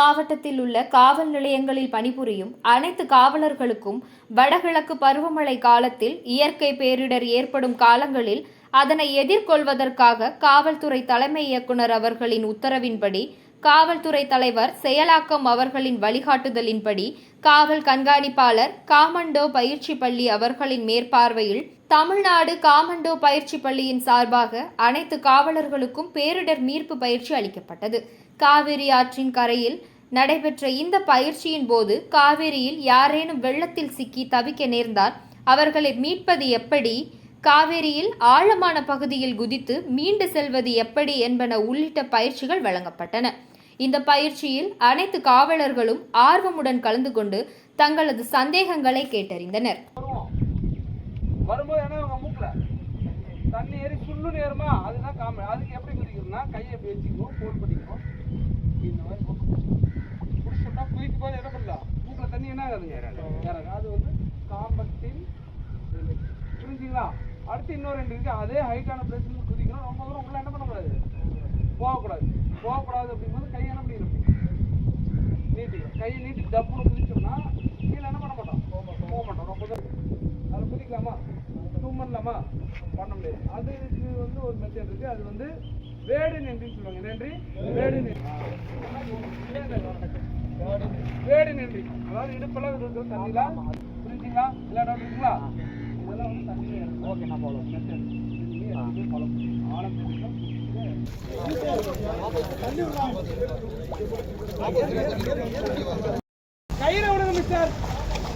மாவட்டத்தில் உள்ள காவல் நிலையங்களில் பணிபுரியும் அனைத்து காவலர்களுக்கும் வடகிழக்கு பருவமழை காலத்தில் இயற்கை பேரிடர் ஏற்படும் காலங்களில் அதனை எதிர்கொள்வதற்காக காவல்துறை தலைமை இயக்குனர் அவர்களின் உத்தரவின்படி காவல்துறை தலைவர் செயலாக்கம் அவர்களின் வழிகாட்டுதலின்படி காவல் கண்காணிப்பாளர் காமண்டோ பயிற்சி பள்ளி அவர்களின் மேற்பார்வையில் தமிழ்நாடு காமண்டோ பயிற்சி பள்ளியின் சார்பாக அனைத்து காவலர்களுக்கும் பேரிடர் மீட்பு பயிற்சி அளிக்கப்பட்டது. காவிரி ஆற்றின் கரையில் நடைபெற்ற இந்த பயிற்சியின் போது காவிரியில் யாரேனும் வெள்ளத்தில் சிக்கி தவிக்க நேர்ந்தால் அவர்களை மீட்பது எப்படி? காவேரியில் ஆழமான பகுதியில் குதித்து மீண்டு செல்வது எப்படி என்பன உள்ளிட்ட பயிற்சிகள் வழங்கப்பட்டன. இந்த பயிற்சியில் அனைத்து காவலர்களும் ஆர்வமுடன் கலந்து கொண்டு தங்களது சந்தேகங்களை கேட்டறிந்தனர் வருவோம் வரும்போது என்ன உங்க மூக்குல தண்ணி ஏறி சுள்ளு நேருமா அதுதான் காம அதுக்கு எப்படி குதிக்கணும்னா கையை இப்படி வச்சுக்கணும் ஃபோன் பண்ணிக்கணும் இந்த மாதிரி பிடிச்சோம்னா குதிக்கும் போது என்ன பண்ணலாம்? மூக்குல தண்ணி என்ன ஆகுதுங்க இறங்கு அது வந்து காம்பத்தின். புரிஞ்சுங்களா? அடுத்து இன்னொரு ரெண்டு இருக்கு. அதே ஹைட்டான பிளேஸ்ல குதிக்கணும். ரொம்ப தூரம் உள்ள என்ன பண்ணக்கூடாது? போகக்கூடாது. போகக்கூடாது அப்படிங்கும்போது கையை என்ன பண்ணிடணும்? நீட்டிக்கணும். கையை நீட்டி டப்புன்னு குதிச்சோம்னா கீழே என்ன பண்ண மாட்டோம்? போக மாட்டோம். ரொம்ப தூரம். அதில் குதிக்கலாமா? பண்ணலாமா பண்ண முடியாது. அதுக்கு வந்து ஒரு மெத்தட் இருக்கு. அது வந்து வேடு நன்றின்னு சொல்லுவாங்க. நன்றி வேடு நன்றி வேடு நன்றி அதாவது இடுப்பெல்லாம் இருக்கிற தண்ணிலாம் புரிஞ்சுங்களா? எல்லா டவுட் இருக்குங்களா? இதெல்லாம் வந்து தண்ணி ஓகே நான் ஃபாலோ மெத்தட் ஃபாலோ ஆழம் தெரியும்